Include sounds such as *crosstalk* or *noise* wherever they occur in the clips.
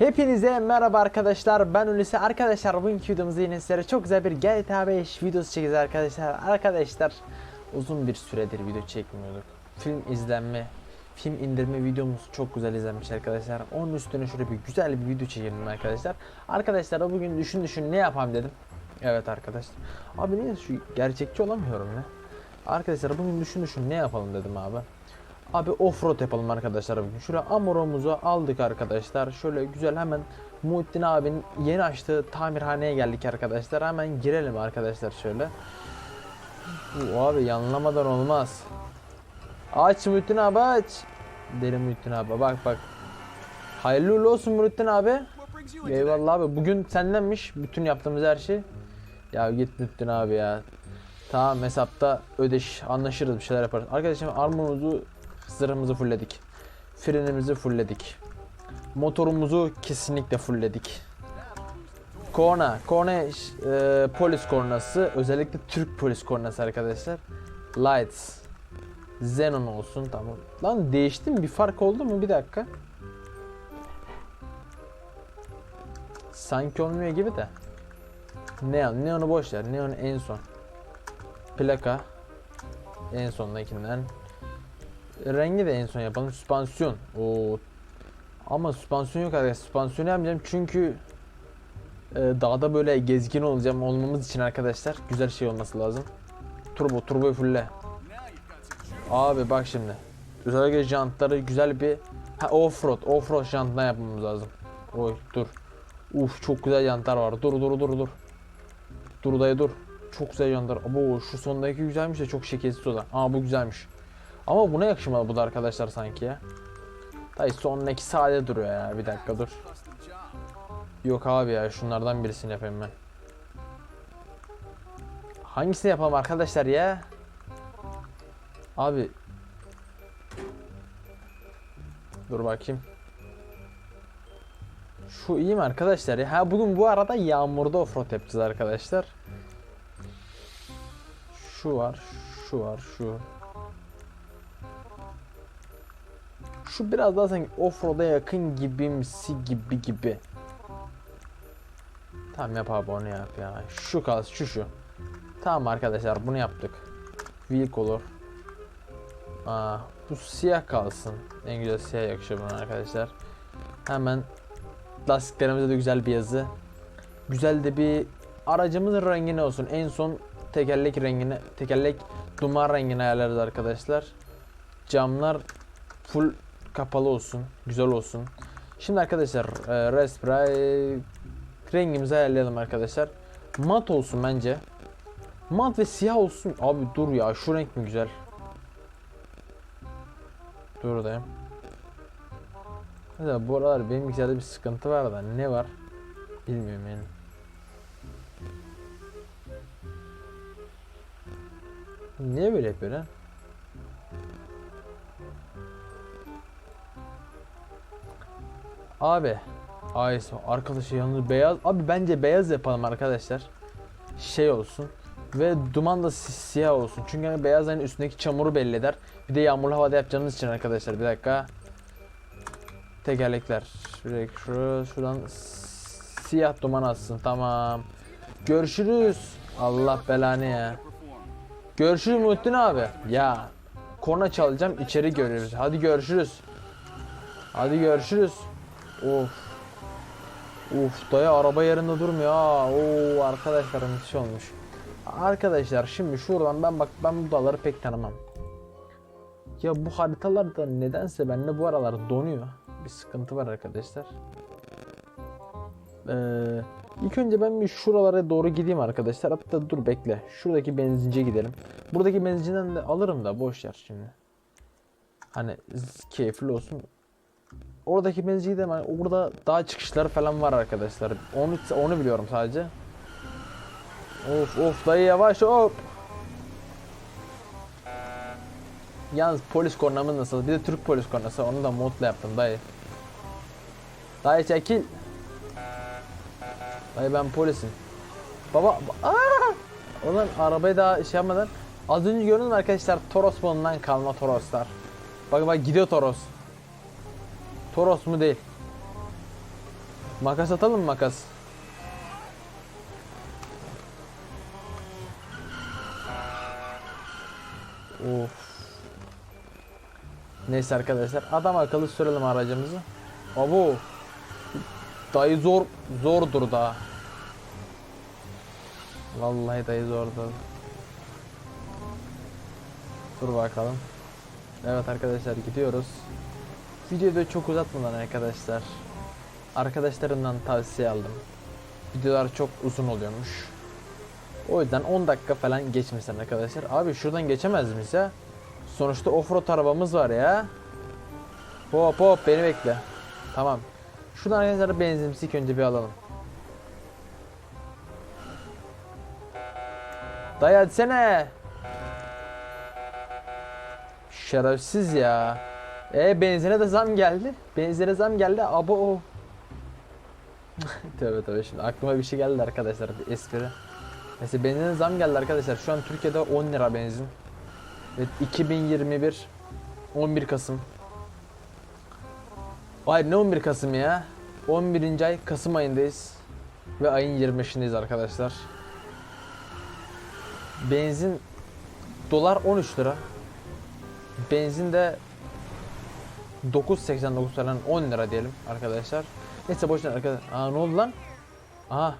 Hepinize merhaba arkadaşlar. Ben Hulusi. Arkadaşlar bugünkü videomuzda yine sizlere çok güzel bir GTA 5 videosu çekeceğiz arkadaşlar. Arkadaşlar uzun bir süredir video çekmiyorduk. Film izlenme film indirme videomuz çok güzel izlenmiş arkadaşlar. Onun üstüne şöyle bir güzel bir video çekelim arkadaşlar. Arkadaşlar bugün düşün düşün ne yapalım dedim. Evet arkadaşlar. Abi niye şu gerçekçi olamıyorum ya? Arkadaşlar bugün düşün düşün ne yapalım dedim abi Abi offroad yapalım arkadaşlar. Şöyle Amuro'muzu aldık arkadaşlar. Şöyle güzel hemen Muhittin abinin yeni açtığı tamirhaneye geldik arkadaşlar. Hemen girelim arkadaşlar şöyle. Bu abi yanlamadan olmaz. Aç Muhittin abi aç. Deli Muhittin abi bak bak. Hayırlı uğurlu olsun Muhittin abi. Eyvallah abi. Bugün sendenmiş bütün yaptığımız her şey. Ya git Muhittin abi ya. Tamam hesapta ödeş anlaşırız bir şeyler yaparız. Arkadaşlar armorumuzu zırhımızı fullledik. Frenimizi fullledik. Motorumuzu kesinlikle fullledik. Korna, korna e, polis kornası, özellikle Türk polis kornası arkadaşlar. Lights, Xenon olsun tamam. Lan değişti mi? Bir fark oldu mu? Bir dakika. Sanki olmuyor gibi de. Neon, Neon'u boş ver. Neon en son. Plaka en sondakinden. Rengi de en son yapalım. Süspansiyon. Oo. Ama süspansiyon yok arkadaşlar. Süspansiyon yapmayacağım çünkü e, dağda böyle gezgin olacağım olmamız için arkadaşlar güzel şey olması lazım. Turbo, turboyu fulle. Abi bak şimdi. Özellikle jantları güzel bir ha offroad, offroad jantına yapmamız lazım. Oy dur. Uf çok güzel jantlar var. Dur dur dur dur. Dur dayı dur. Çok güzel jantlar. Abo şu sondaki güzelmiş de çok şekersiz o da. Aa bu güzelmiş. Ama buna yakışmalı bu da arkadaşlar sanki ya. Dayı sondaki sade duruyor ya. Bir dakika dur. Yok abi ya şunlardan birisini yapayım ben. Hangisini yapalım arkadaşlar ya? Abi. Dur bakayım. Şu iyi mi arkadaşlar ya? Ha bugün bu arada yağmurda offroad yapacağız arkadaşlar. Şu var, şu var, şu. Şu biraz daha sanki offroad'a yakın gibimsi gibi gibi. Tamam yap abi onu yap ya. Şu kalsın şu şu. Tamam arkadaşlar bunu yaptık. Wheel color. Aa, bu siyah kalsın. En güzel siyah yakışır buna arkadaşlar. Hemen lastiklerimize de güzel bir yazı. Güzel de bir aracımızın rengi ne olsun? En son tekerlek rengini, tekerlek duman rengini ayarlarız arkadaşlar. Camlar full kapalı olsun, güzel olsun. Şimdi arkadaşlar e, Raspberry rengimizi ayarlayalım arkadaşlar. Mat olsun bence. Mat ve siyah olsun. Abi dur ya şu renk mi güzel? Dur dayım. Mesela bu aralar benim bilgisayarda bir sıkıntı var da ne var? Bilmiyorum yani. Niye böyle yapıyor lan? Abi. Ay arkadaşı yalnız beyaz. Abi bence beyaz yapalım arkadaşlar. Şey olsun. Ve duman da si- siyah olsun. Çünkü hani beyaz hani üstündeki çamuru belli eder. Bir de yağmurlu havada yapacağımız için arkadaşlar. Bir dakika. Tekerlekler. Şuraya, şuraya, şuradan siyah duman atsın. Tamam. Görüşürüz. Allah belanı ya. Görüşürüz Muhittin abi. Ya. Korna çalacağım içeri görüyoruz. Hadi görüşürüz. Hadi görüşürüz. Of. Uf dayı araba yerinde durmuyor. Oo arkadaşlar müthiş olmuş. Arkadaşlar şimdi şuradan ben bak ben bu dağları pek tanımam. Ya bu haritalarda nedense bende bu aralar donuyor. Bir sıkıntı var arkadaşlar. Ee, ilk önce ben bir şuralara doğru gideyim arkadaşlar. Hatta dur bekle. Şuradaki benzinciye gidelim. Buradaki benzincinden de alırım da boş yer şimdi. Hani keyifli olsun. Oradaki benzinciyi de hani orada dağ çıkışları falan var arkadaşlar. Onu onu biliyorum sadece. Of of dayı yavaş hop. Yalnız polis kornamız nasıl? Bir de Türk polis kornası. Onu da modla yaptım dayı. Dayı çekil. Dayı ben polisim. Baba. Aa! Ulan arabayı daha şey yapmadan. Az önce gördünüz mü arkadaşlar Toros bulunan kalma Toroslar. Bak bak gidiyor Toros. Toros mu değil. Makas atalım mı makas? Of. Neyse arkadaşlar adam akıllı sürelim aracımızı. Abo. Dayı zor zordur daha. Vallahi dayı zordur. Dur bakalım. Evet arkadaşlar gidiyoruz. Videoyu da çok uzatmadan arkadaşlar. Arkadaşlarımdan tavsiye aldım. Videolar çok uzun oluyormuş. O yüzden 10 dakika falan geçmesin arkadaşlar. Abi şuradan geçemez miyiz ya? Sonuçta offroad arabamız var ya. Hop hop beni bekle. Tamam. Şuradan arkadaşlar benzinimizi önce bir alalım. Dayı hadi sene. Şerefsiz ya. E benzine de zam geldi. Benzine zam geldi. Abo. *laughs* tövbe tövbe şimdi aklıma bir şey geldi arkadaşlar bir espri. Mesela benzine zam geldi arkadaşlar. Şu an Türkiye'de 10 lira benzin. Evet 2021 11 Kasım. Hayır ne 11 Kasım ya? 11. ay Kasım ayındayız. Ve ayın 25'indeyiz arkadaşlar. Benzin dolar 13 lira. Benzin de 9.89 falan 10 lira diyelim arkadaşlar. Neyse boşuna arkadaşlar. Aa ne oldu lan? Aha.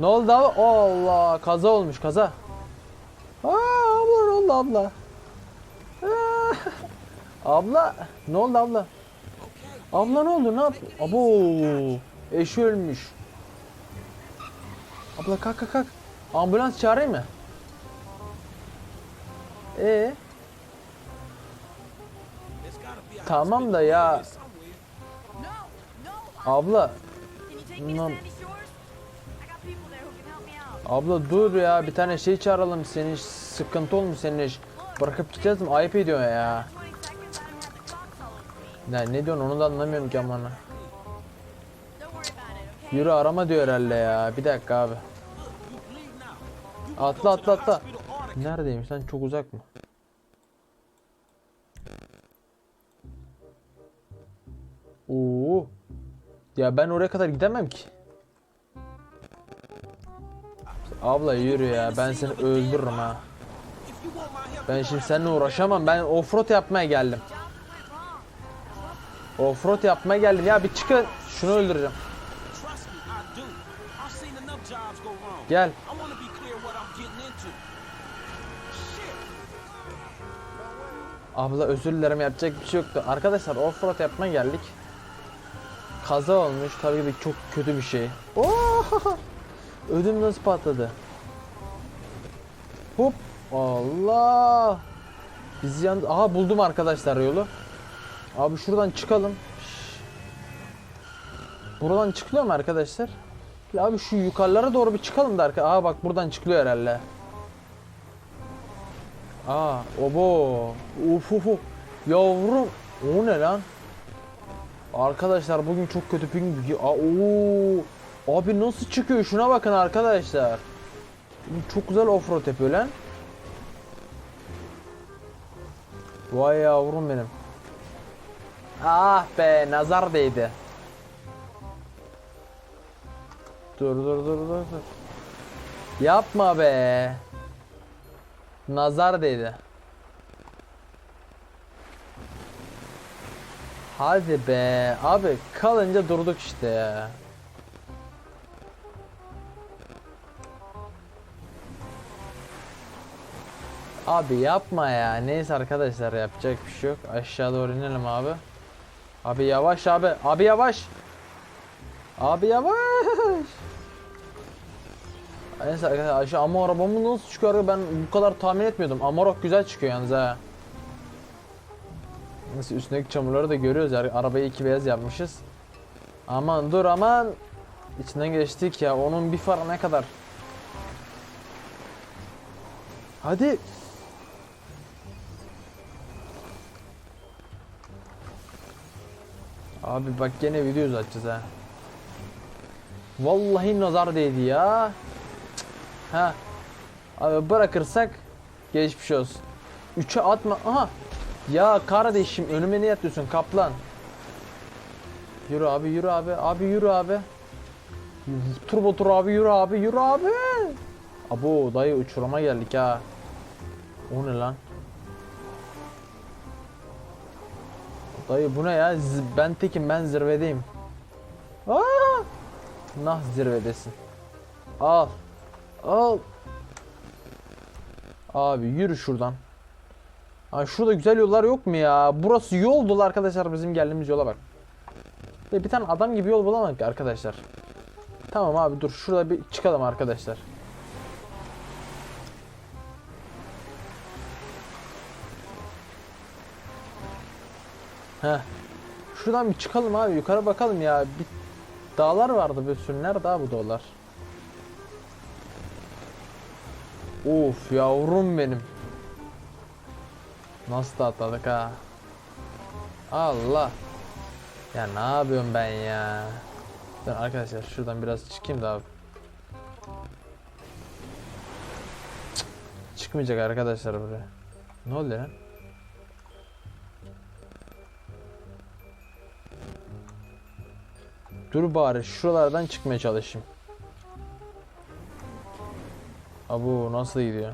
Ne oldu abi? Allah kaza olmuş kaza. Aa abla ne oldu abla? Aa, abla ne oldu abla? Abla ne oldu? Ne yaptı? Abo eşi ölmüş. Abla kalk kalk kalk. Ambulans çağırayım mı? Ee? Who can help me out. abla dur ya bir tane şey çağıralım senin sıkıntı olmuş senin iş. Bırakıp gideceğiz mi? Ayıp ediyor ya. 20 seconds, I don't have the clock all over me. Ne, ne diyorsun onu da anlamıyorum ki okay? Yürü arama diyor herhalde ya. Bir dakika abi. Atla atla atla. Neredeymiş lan çok uzak mı? Oo. Ya ben oraya kadar gidemem ki. Abla yürü ya ben seni öldürürüm ha. Ben şimdi seninle uğraşamam. Ben offroad yapmaya geldim. Offroad yapmaya geldim. Ya bir çıkın. Şunu öldüreceğim. Gel. Abla özür dilerim yapacak bir şey yoktu. Arkadaşlar offroad yapmaya geldik. Kaza olmuş. Tabii ki çok kötü bir şey. Oo! *laughs* Ödüm nasıl patladı? Hop! Allah! Biz yan Aha buldum arkadaşlar yolu. Abi şuradan çıkalım. Buradan çıkılıyor mu arkadaşlar? Abi şu yukarılara doğru bir çıkalım da arka. Aa bak buradan çıkılıyor herhalde. Aa, obo. Uf uf uf. Yavrum. O ne lan? Arkadaşlar bugün çok kötü ping. Aa, oo. Abi nasıl çıkıyor? Şuna bakın arkadaşlar. Çok güzel offroad yapıyor lan. Vay yavrum benim. Ah be nazar değdi. Dur dur dur dur dur. Yapma be. Nazar değdi. Hadi be. Abi kalınca durduk işte ya. Abi yapma ya. Neyse arkadaşlar yapacak bir şey yok. Aşağı doğru inelim abi. Abi yavaş abi. Abi yavaş. Abi yavaş. Neyse arkadaşlar şu ama arabamı nasıl çıkıyor ben bu kadar tahmin etmiyordum. Amarok güzel çıkıyor yalnız ha. Neyse üstündeki çamurları da görüyoruz ya. Arabayı iki beyaz yapmışız. Aman dur aman. İçinden geçtik ya. Onun bir farı ne kadar? Hadi. Abi bak gene video uzatacağız ha. Vallahi nazar değdi ya. Ha. Abi bırakırsak geçmiş olsun. 3'e atma. Aha. Ya kardeşim önüme ne yatıyorsun kaplan? Yürü abi yürü abi. Abi yürü abi. Turbo tur abi yürü abi yürü abi. Abo dayı uçuruma geldik ha. O ne lan? Dayı bu ne ya? Ben tekim ben zirvedeyim. Aa! Nah zirvedesin. Al. Al. Abi yürü şuradan. Ay şurada güzel yollar yok mu ya? Burası yol dolu arkadaşlar bizim geldiğimiz yola bak. Ve bir tane adam gibi yol bulamadık arkadaşlar. Tamam abi dur şurada bir çıkalım arkadaşlar. Heh. Şuradan bir çıkalım abi yukarı bakalım ya. Bir dağlar vardı bir sürü. Nerede bu dağlar? Of yavrum benim. Nasıl atladık ha? Allah. Ya ne yapıyorum ben ya? Dur arkadaşlar şuradan biraz çıkayım da Çıkmayacak arkadaşlar buraya. Ne oldu lan? Dur bari şuralardan çıkmaya çalışayım. Abu nasıl gidiyor?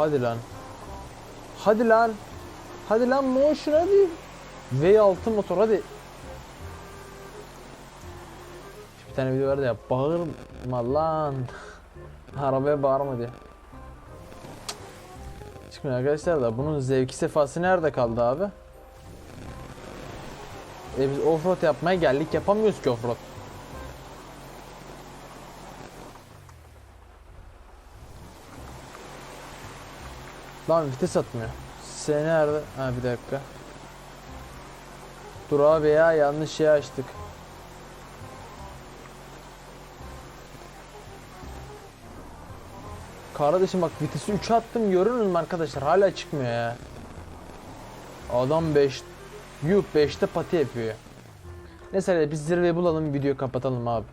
Hadi lan. Hadi lan. Hadi lan motion hadi. V6 motor hadi. Bir tane video vardı ya bağırma lan. *laughs* Arabaya bağırma diye. Çıkmıyor arkadaşlar da bunun zevki sefası nerede kaldı abi? E biz offroad yapmaya geldik yapamıyoruz ki offroad. Lan vites atmıyor. S nerede? Ha bir dakika. Dur abi ya yanlış şey açtık. Kardeşim bak vitesi 3 attım görüyorsunuz mu arkadaşlar hala çıkmıyor ya. Adam 5 Yuh 5'te pati yapıyor. Neyse hadi biz zirveyi bulalım videoyu kapatalım abi.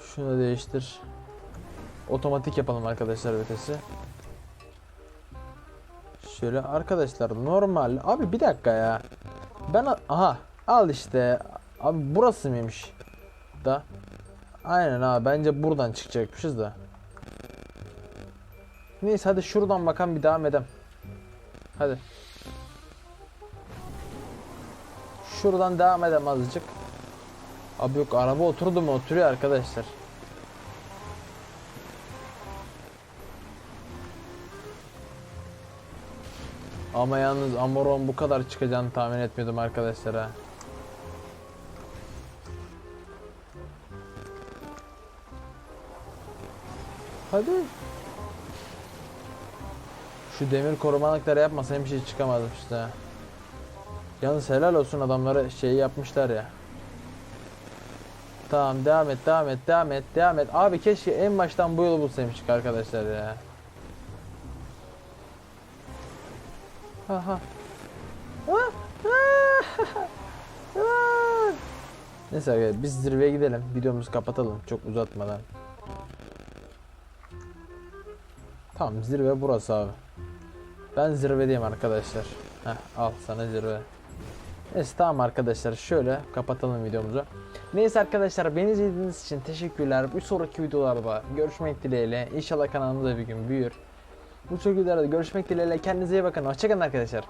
Şunu değiştir. Otomatik yapalım arkadaşlar vitesi. Şöyle arkadaşlar normal. Abi bir dakika ya. Ben aha al işte. Abi burası mıymış? Da. Aynen abi bence buradan çıkacakmışız da. Neyse hadi şuradan bakan bir devam edelim. Hadi. Şuradan devam edelim azıcık. Abi yok araba oturdu mu oturuyor arkadaşlar. Ama yalnız Amoron bu kadar çıkacağını tahmin etmiyordum arkadaşlar ha. Hadi. Şu demir korumalıkları yapmasam bir şey çıkamadım işte. Yalnız helal olsun adamlara şeyi yapmışlar ya. Tamam devam et devam et devam et devam et. Abi keşke en baştan bu yolu bulsaymıştık arkadaşlar ya. Neyse arkadaşlar, biz zirveye gidelim. Videomuzu kapatalım çok uzatmadan. Tamam zirve burası abi. Ben zirvedeyim arkadaşlar. Heh, al sana zirve. Neyse tamam arkadaşlar şöyle kapatalım videomuzu. Neyse arkadaşlar beni izlediğiniz için teşekkürler. Bir sonraki videolarda görüşmek dileğiyle. İnşallah kanalımız da bir gün büyür. Bu sonraki videolarda görüşmek dileğiyle. Kendinize iyi bakın. Hoşçakalın arkadaşlar.